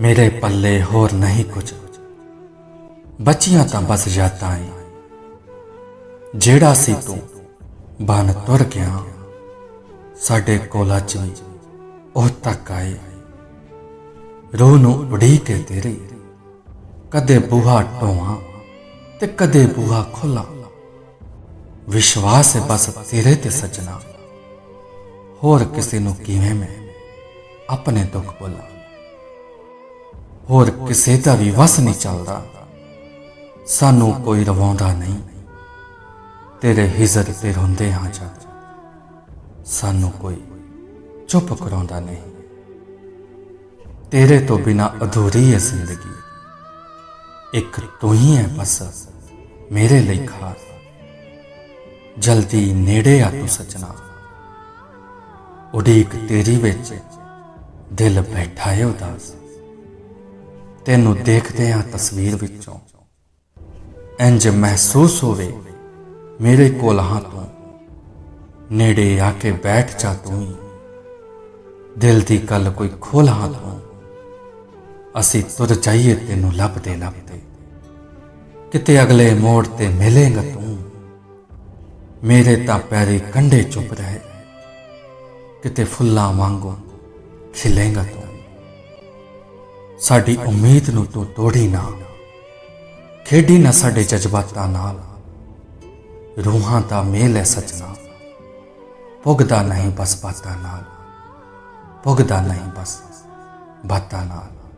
ਮੇਰੇ ਪੱਲੇ ਹੋਰ ਨਹੀਂ ਕੁਝ। ਬੱਚੀਆਂ ਤਾਂ ਬਸ ਯਾਦਾਂ ਏ ਜਿਹੜਾ ਸੀ ਤੂੰ, ਬਨ ਤੁਰ ਗਿਆ। ਸਾਡੇ ਕੋਲ ਅੱਜ ਵੀ ਉਹ ਤੱਕ ਆਏ। ਰੋਹ ਨੂੰ ਉਡੀਕ ਕੇ ਤੇਰੇ। ਕਦੇ ਬੂਹਾ ਢੋਵਾਂ ਤੇ ਕਦੇ ਬੂਹਾ ਖੋਲਾਂ। ਵਿਸ਼ਵਾਸ ਹੈ ਬਸ ਤੇਰੇ ਤੇ ਸਜਣਾ। ਹੋਰ ਕਿਸੇ ਨੂੰ ਕਿਵੇਂ ਮੈਂ ਆਪਣੇ ਦੁੱਖ ਬੋਲਾਂ ਹੋਰ ਕਿਸੇ ਦਾ ਵੀ ਵਸ ਨਹੀਂ ਚੱਲਦਾ। ਸਾਨੂੰ ਕੋਈ ਰਵਾਉਂਦਾ ਨਹੀਂ। ਤੇਰੇ ਹਿਜ਼ਰ ਤੇ ਰੋਂਦੇ ਹਾਂ ਜਾ? ਸਾਨੂੰ ਕੋਈ ਚੁੱਪ ਕਰਾਉਂਦਾ ਨਹੀਂ। ਤੇਰੇ ਤੋਂ ਬਿਨਾ ਅਧੂਰੀ ਹੈ ਜ਼ਿੰਦਗੀ। ਇੱਕ ਤੂੰ ਹੀ ਹੈ ਬਸ ਮੇਰੇ ਲਈ ਖਾਸ। ਜਲਦੀ ਨੇੜੇ ਆ ਤੂੰ ਸਜਣਾ। ਉਡੀਕ ਤੇਰੀ ਵਿੱਚ ਦਿਲ ਬੈਠਾ ਹੈ ਉਦਾਸ। ਤੈਨੂੰ ਦੇਖਦੇ ਆ ਤਸਵੀਰ ਵਿੱਚੋਂ। ਇੰਜ ਮਹਿਸੂਸ ਹੋਵੇ, ਮੇਰੇ ਕੋਲ ਹਾਂ ਤੂੰ। ਨੇੜੇ ਆ ਕੇ ਬੈਠ ਜਾ ਤੂੰ ਦਿਲ ਦੀ ਗੱਲ ਕੋਈ ਖੋਲ ਹਾਂ ਤੂੰ। ਅਸੀਂ ਤੁਰ ਜਾਈਏ ਤੈਨੂੰ ਲੱਭਦੇ ਲੱਭਦੇ। ਕਿਤੇ ਅਗਲੇ ਮੋੜ ਤੇ ਮਿਲੇਗਾ ਤੂੰ। ਮੇਰੇ ਤਾਂ ਪੈਰੇ ਕੰਢੇ ਚੁੱਪ ਰਹੇ। ਕਿਤੇ ਫੁੱਲਾਂ ਵਾਂਗੂ ਖਿਲੇਗਾ ਤੂੰ। ਸਾਡੀ ਉਮੀਦ ਨੂੰ ਤੂੰ ਤੋੜੀ ਨਾ। ਖੇਡੀ ਨਾ ਸਾਡੇ ਜਜ਼ਬਾਤਾਂ ਨਾਲ। ਰੂਹਾਂ ਦਾ ਮੇਲ ਹੈ ਸਜਣਾ ਪੁੱਗਦਾ ਨਹੀਂ ਬਸ ਬਾਤਾਂ ਨਾਲ। ਭੁਗਦਾ ਨਹੀਂ ਬਸ ਬਾਤਾਂ ਨਾਲ।